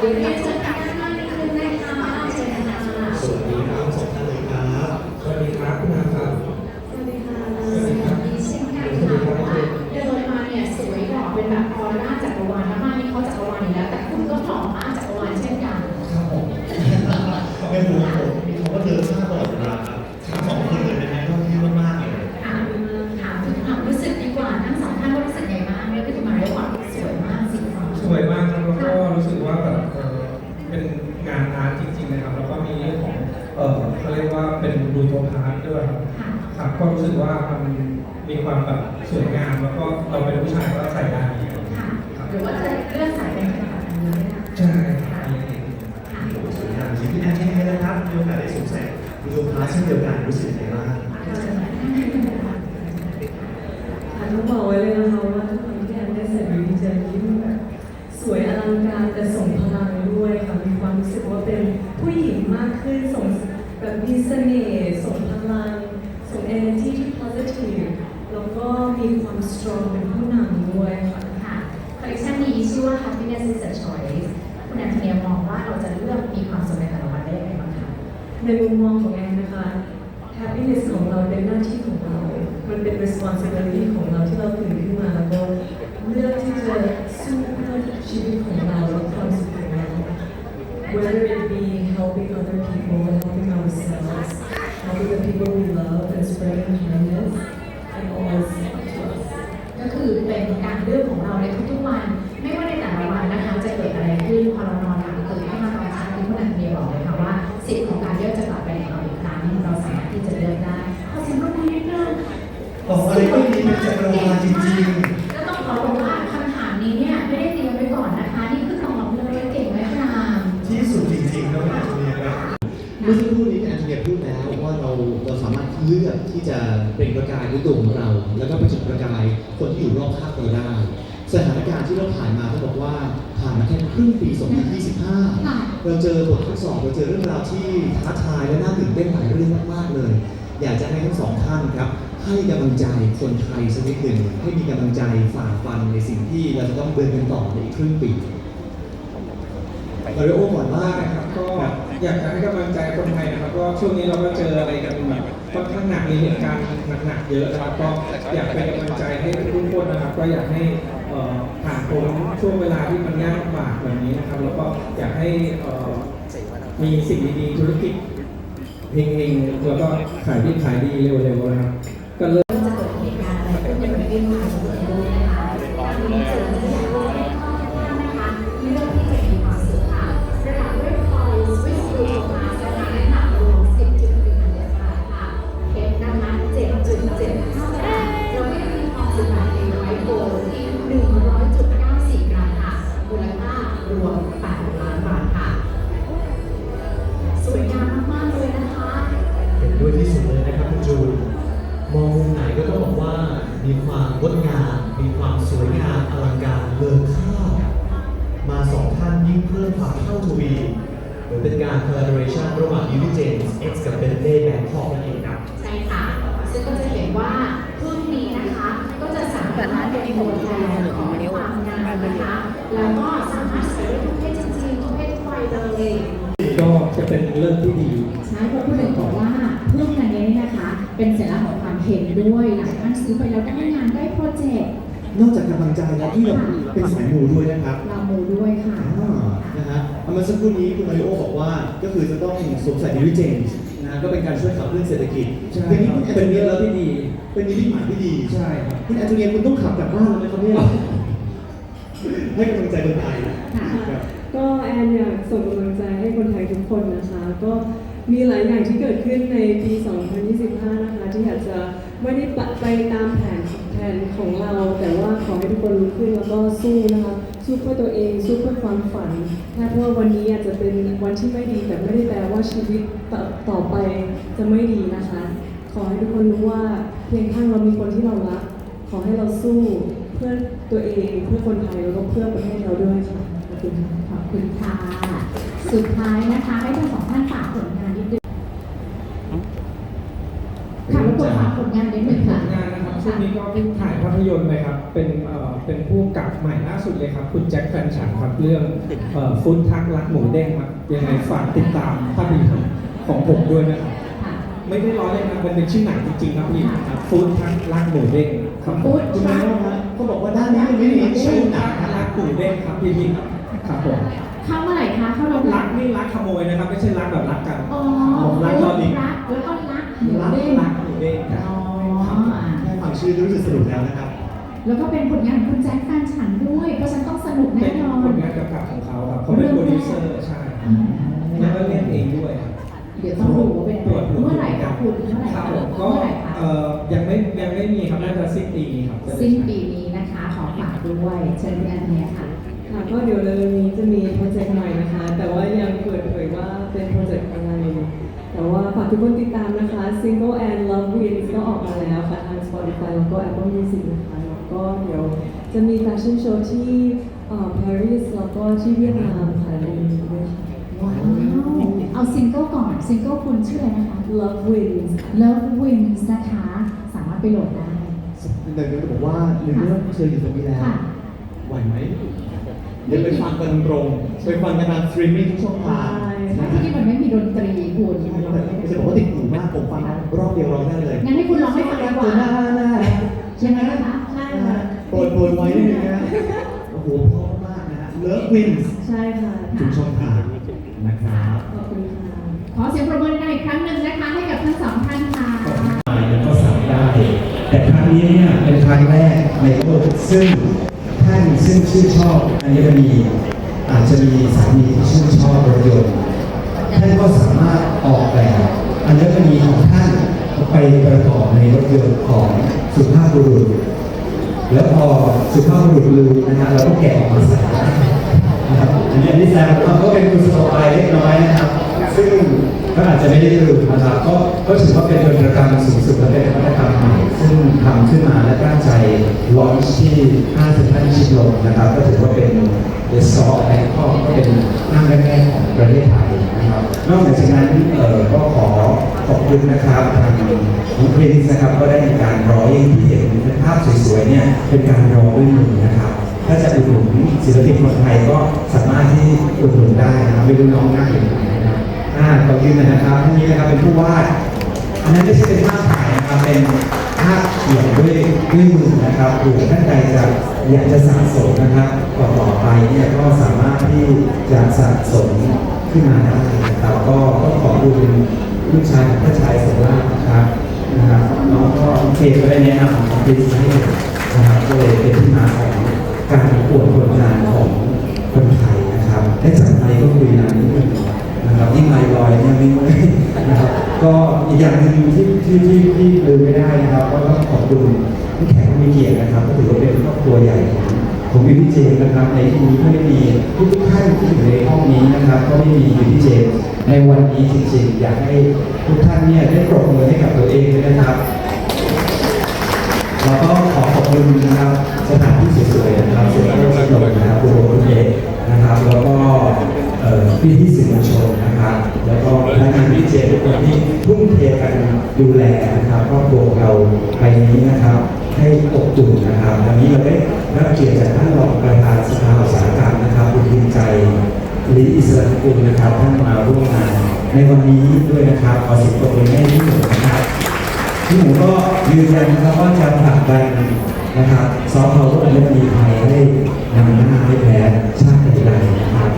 เเออเขาเรียกว่าเป็นดูโทพาร์ทด้วยครับค่ะครับก็รู้สึกว่ามันมีความแบบสวยงาม แล้วก็เราเป็นผู้ชายก็ใส่ได้ค่ะหรือว่าจะเลือกสายเป็นขนาดนี้นะคะใช่คค่ะรับค่ะสวยงามจริงพี่แอนเช่นกันนะครับมีโอกาสได้สวมใส่ดูโทพาร์ทเช่นเดียวกันรู้สึกยังไงบ้าง อันต้องบอกไว้เลยนะคะว่าทุกครั้งที่แอนได้ใส่บิวตี้เจนนี่มันแบบสวยอลังการแต่ส่งพลังด้วยค่ะมีความรู้สึกว่าเป็นผู้หญิงมากขึ้นส่งแบบมีเสน่ห์ส่งพลัง ส่ง energy ที่ positive แล้วก็มี ความ strong เป็นผู้นำด้วยค่ะค่ะคอลเลคชันนี้ชื่อว่า happiness is a choice คุณแอนโทเนียมองว่าเราจะเลือกมีความสุขในแต่ละวันได้ยังไงบ้างคะในมุมมองของแอนนะคะ happiness ของเราเป็นหน้าที่ของเรา มันเป็น responsibility ของเราที่เราตื่นขึ้นมาแล้วก็เลือกที่จะสู้เพื่อชีวิตของเราและความสุขของเรา whether it be helping other people helping ourselves helping the people we love and spreading kindness and always ทุกๆวัน ไม่ว่าในแต่ละวันนะคะจะเกิดอะไรขึ้นพอเรานอนหลับตื่นขึ้นมาตอนเช้าที่คุณแอนโทเนียบอกเลยค่ะว่าสิทธิ์ของการเลือกจะกลับไปของเราอีกครั้งเราสามารถที่จะเลือกได้ขอเสียงปรบมือนิดนึงบอกอะไรก็ดีเป็นจักรวาลจริงๆแล้วต้องขอบอกว่าคำถามนี้เนี่ยไม่ได้เตรียมไว้ก่อนนะคะนี่คือตอบเลยเก่งไหมครับที่สุดจริงๆครับคุณแอนโทเนียครับเมื่อสักครู่นี้แอนโทเนียพูดแล้วว่าเราเราสามารถเลือกที่จะเป็นประกายด้วยตัวของเรา แล้วก็ไปจุดประกายคนที่อยู่รอบข้างเราได้ สถานการณ์ที่เราผ่านมาต้องบอกว่าผ่านมาแค่ครึ่งปี2025 เราเจอบททดสอบเราเจอเรื่องราวที่ท้าทายและน่าตื่นเต้นหลายเรื่องมากๆเลย อยากจะให้ทั้งสองท่านครับ ให้กำลังใจคนไทยสักนิดหนึ่งให้มีกำลังใจฝ่าฟันในสิ่งที่เราจะต้องเดินกันต่อในอีกครึ่งปีมาริโอก่อนว่าได้ครับก็อยากจะให้กำลังใจคนไทยนะครับก็ช่วงนี้เราก็เจออะไรกันแบบค่อนข้างหนักมีเหตุการณ์หนักๆเยอะนะครับ ก็อยากเป็นกำลังใจให้ทุกคนนะครับ ก็อยากให้ ผ่านพ้นช่วงเวลาที่มันยากลำบากแบบนี้นะครับ แล้วก็อยากให้มีสิ่งดีๆธุรกิจเฮงๆแล้วก็ขายดีขายดีเร็วๆนะครับ พิ่มความเท่าทวีเหมือนเป็นการ collaboration ระหว่าง Beauty James X กับ Bentley Bangkok นั่นเองครับ ใช่ค่ะ ซึ่งก็จะเห็นว่าพึ่งนี้นะคะ ก็จะสามารถเป็นตัวแทนของความงามนะคะ แล้วก็สามารถใส่ได้ทุกเพศจริงๆทุกเพศทุกวัยเลยก็จะเป็นเรื่องที่ดี ใช่เพราะพูดถึงบอกว่าพึ่งอันนี้นะคะ เป็นสัญลักษณ์ของความเห็นด้วยหลายท่านซื้อไปแล้วได้งานได้โปรเจกต์ นอกจากกำลังใจแล้วที่เราเป็นสายมูด้วยนะครับเรามูด้วยค่ะ อ่านะฮะเอามาสักครู่นี้คุณมาริโอบอกว่าก็คือจะต้องสวมใส่ดิวิเจนนะก็เป็นการช่วยขับเคลื่อนเศรษฐกิจใช่เป็นนิครับมิตเป็นเรื่องที่ดี เป็นนิมิตหมายที่ดีใช่ครับ คุณแอนโทเนียคุณต้องขับกลับบ้านเลยไหมครับเนี่ยให้กำลังใจคนไทยค่ะ ครับก็แอนอยากส่งกำลังใจให้คนไทยทุกคนนะคะ ก็มีหลายอย่างที่เกิดขึ้นในปี 2025 นะคะ ที่อยากจะไม่ได้ไปตามแผนแผน ของเรา แต่ว่าขอให้ทุกคนลุกขึ้นแล้วก็สู้นะคะสู้เพื่อตัวเองสู้เพื่อความฝันแค่เพราะว่าวันนี้อาจจะเป็นวันที่ไม่ดีแต่ไม่ได้แปลว่าชีวิตต่อต่อไปจะไม่ดีนะคะ ขอให้ทุกคนรู้ว่าเพียงข้างเรามีคนที่เรารักขอให้เราสู้เพื่อตัวเองเพื่อคนไทยแล้วก็เพื่อประเทศเราด้วยค่ะขอบคุณค่ะขอบคุณค่ะ สุดท้ายนะคะให้ทั้งสองท่านฝากผลงานนิดนึ งค่ะรบกวนฝากผลงานนิดนึงผค่ะลงานนะครับช่วงนี้ก็เพิ่งถ่ายภาพยนตร์ไปครับ เป็นเอ่อเป็นผู้กำกับใหม่ล่าสุดเลยครับ คุณแจ็คแฟนฉันครับเรื่องเอ่อฟุตทักรักหมูเด้งครับยังไงฝากติดตามภาพยนตร์ของผมด้วยนะครับค่ะ ไม่ได้ล้อเล่นนะมันเป็นชื่อหนังจริงๆครับพี่ครับฟู้ดทักรักหมูเด้งครับฟู้ดคุณแม่ครับเขาบอกว่าด้านนี้ยังไม่มีชื่ชื่ออหนัทังกนะรักหมูเด้งครับพี่พี่ครับครับผมเข้าเมื่อไหร่คะเข้าโรงหนัรังกนี่รักขโมย แล้วก็เป็นผลงานของคุณแจ็คแฟนฉันด้วย เพราะฉะนันต้องสนุกเป็แน่นนอนผลงานกำกับของเขาครับเขาเป็นโปรดิวเซอร์ใช่ครับอ่าแล้วก็เล่นเองด้วยครับ เดี๋ยวต้องดูว่าเป็นเมื่อไหร่คะคุณเมื่อไหร่ครัคะบผมก็เมื่อไหร่คะ เอ่อยังไม่ยังไม่มีครับน่าจะสิ้นปีนี้ครับจะได้สิ้นปีนี้นะคะ ขอฝากด้วยเชิญคุณแอนเนียค่ะ ค่ะก็เดี๋ยวเร็วๆนี้จะมีโปรเจกต์ใหม่นะคะ แต่ว่ายังเปิดเผยว่าเป็นโปรเจกต์อะไร แต่ว่าฝากทุกคนติดตามนะคะ Single and Love Wins ก็ออกมาแล้วค่ะทาง Spotify แล้วก็ Apple Music นะคะแล้ว ก็เดี๋ยวจะมีแฟชั่นโชว์ที่เอ่อ Paris แล้วก็ที่เวียดนามค่ะเดือนนี้ด้วยค่ะว้าวเอาซิงเกิลก่อนซิงเกิลคุณชื่ออะไรนะคะ Love Wins Love Wins นะคะ สามารถไปโหลดได้เดี๋ยวจะบอกว่าในเรื่องเชิญอยู่ตรงนี้แล้วค่ะไหวไหมเดี๋ยวไปฟังกันตรงๆไปฟังกันทางสตรีมมิ่งทุกช่องทางใช่นะที่นี่มันไม่มีดนตรีคุณจะบอกว่าติดหูมากผมฟังรอบเดียวร้องได้เลยงั้นให้คุณร้องให้ฟังดีกว่าหน้าหน้ายังไงนะคะใช่ ค่ะโปรยโปรยไว้นิดนึงนะโอ้โหเพราะมากนะฮะเลิฟวินส์ใช่ค่ะ ทุกช่องทางนะครับขอบคุณค่ะ ขอเสียงปรบมือกันอีกครั้งหนึ่งนะคะให้กับทั้งสองท่านค่ะมันก็สั่งได้ แต่ครั้งนี้เนี่ยเป็นครั้งแรกในโลกซึ่งท่านซึ่งชื่นชอบอัญมณีอาจจะมีสามีที่ชื่นชอบรถยนต์ท่านก็สามารถออกแบบอัญมณีของท่านไปประกอบในรถยนต์ของสุภาพบุรุษ แล้วพอสุภาพบุรุษลืมนะฮะเราก็แกะออกมาใส่นะครับอันนี้อันนี้แซมก็เป็นกุศโลบายเล็กน้อยนะครับ ซึ่งก็อาจจะไม่ได้ลืมนะครับก็ก็ถือว่าเป็นนวัตกรรมสูงสุดและเป็นนวัตกรรมใหม่ซึ่งทำขึ้นมาและตั้งใจลอนช์ที่ห้างเซ็นทรัลชิดลมนะครับ ก็ถือว่าเป็นเดซอแบงคอกก็เป็นห้างแรกๆของประเทศไทยนะครับ นอกจากนั้นเอ่อก็ขอ ขอบคุณนะครับทางน้องพรินซ์นะครับก็ได้มีการร้อยที่เห็นภาพสวยๆเนี่ยเป็นการร้อยด้วยมือนะครับ ถ้าจะอุดหนุนศิลปินคนไทยก็สามารถที่อุดหนุนได้นะครับไม่รู้น้องนั่งอยู่ไหนนะครับอ่าขอบคุณนะครับท่านนี้นะครับเป็นผู้วาดอันนั้นไม่ใช่เป็นภาพถ่ายนะครับเป็นภาพเขียนด้วยด้วยมือนะครับหรือท่านใดจะอยากจะสะสมนะครับต่อต่อไปเนี่ยก็สามารถที่จะสะสมขึ้นมาได้นะครับก็ต้องขอบคุณ ลูกชายของพระชายสมรานะครับนะครับน้องก็เคก็ได้แนะนำของดิสให้นะครับก็เลยเป็นที่มาของการปวดผลงานของคนไทยนะครับได้จัดไมค์ก็คุยนานนิดนึงนะครับยิ่งไมลอยเนี่ยไม่เมื่อยนะครับก็อีกอย่างหนึ่งที่ที่ที่ที่ลืมไม่ได้นะครับ ก็ต้องขอบคุณที่แขกผู้มีเกียรตินะครับก็ถือว่าเป็นครอบครัวใหญ่ของ ของวิวเจมนะครับในที่นี้ก็ไม่มีทุกท่านที่อยู่ในห้องนี้นะครับ ก็ไม่มีวิวเจมในวันนี้จริงๆ อยากให้ทุกท่านเนี่ยได้ปรบมือให้กับตัวเองด้วยนะครับเราก็ขอขอบคุณนะครับสถานที่สวยๆนะครับเซ็นทรัลชิดลมนะครับคุณโอคุณเอกนะครับ แล้วก็พี่ที่สื่อมวลชนนะครับ แล้วก็พนักงานพิเศษทุกคนที่ทุ่มเทกันดูแลนะครับครอบครัวเราไปนี้นะครับ ให้อบอุ่นนะครับวันนี้เราได้ รับเกียรติจากท่านรองประธานสภาอุตสาหกรรมนะครับคุณพิมใจลิอิสระกุลนะครับท่านมาร่วมงานในวันนี้ด้วยนะครับขอเสิบปรบมือให้ที่หนูนะครับที่หนูก็ยืนยันนะครับว่าจะผลักดันนะครับซอฟต์พาวเวอร์และมีไทยให้นำหน้าให้แพ้ชาติใดนะครับ